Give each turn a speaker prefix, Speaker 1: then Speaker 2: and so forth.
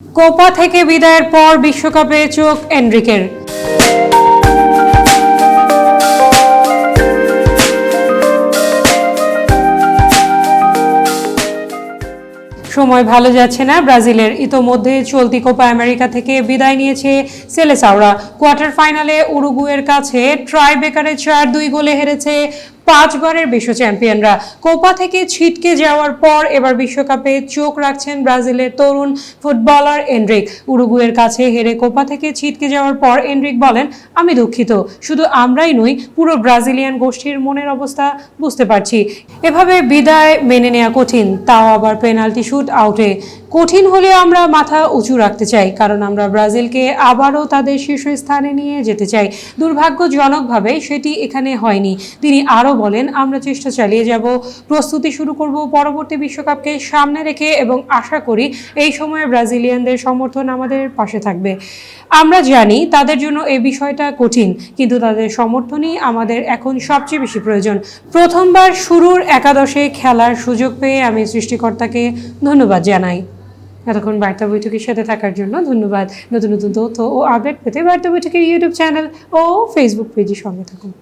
Speaker 1: Copa থেকে বিদায়ের পর বিশ্বকাপে চোখ এনরিকের। সময় ভালো যাচ্ছে না ব্রাজিলের। ইতোমধ্যে চলতি কোপা আমেরিকা থেকে বিদায় নিয়েছে সেলেসাওরা। কোয়ার্টার ফাইনালে উরুগুয়ের কাছে ট্রাই বেকারে চার দুই গোলে হেরেছে পাঁচবারের বিশ্ব চ্যাম্পিয়নরা। কোপা থেকে ছিটকে যাওয়ার পর এবার বিশ্বকাপে চোখ রাখছেন ব্রাজিলের তরুণ ফুটবলার এনরিক। উরুগুয়ের কাছে হেরে কোপা থেকে ছিটকে যাওয়ার পর এনরিক বলেন, আমি দুঃখিত। শুধু আমরাই নই, পুরো ব্রাজিলিয়ান গোষ্ঠীর মনের অবস্থা বুঝতে পারছি। এভাবে বিদায় মেনে নেওয়া কঠিন, তাও আবার পেনাল্টি শুট আউটে। কঠিন হলেও আমরা মাথা উঁচু রাখতে চাই, কারণ আমরা ব্রাজিলকে আবারও তাদের শীর্ষস্থানে নিয়ে যেতে চাই। দুর্ভাগ্যজনকভাবে সেটি এখানে হয়নি। তিনি আরও বলেন, আমরা চেষ্টা চালিয়ে যাব, প্রস্তুতি শুরু করব পরবর্তী বিশ্বকাপকে সামনে রেখে এবং আশা করি এই সময়ে ব্রাজিলিয়ানদের সমর্থন আমাদের পাশে থাকবে। আমরা জানি তাদের জন্য এই বিষয়টা কঠিন, কিন্তু তাদের সমর্থনই আমাদের এখন সবচেয়ে বেশি প্রয়োজন। প্রথমবার শুরুর একাদশে খেলার সুযোগ পেয়ে আমি সৃষ্টিকর্তাকে ধন্যবাদ জানাই। এতক্ষণ বার্তা বৈঠকের সাথে থাকার জন্য ধন্যবাদ। নতুন নতুন তথ্য ও আপডেট পেতে বার্তা বৈঠকের ইউটিউব চ্যানেল ও ফেসবুক পেজের সঙ্গে থাকুন।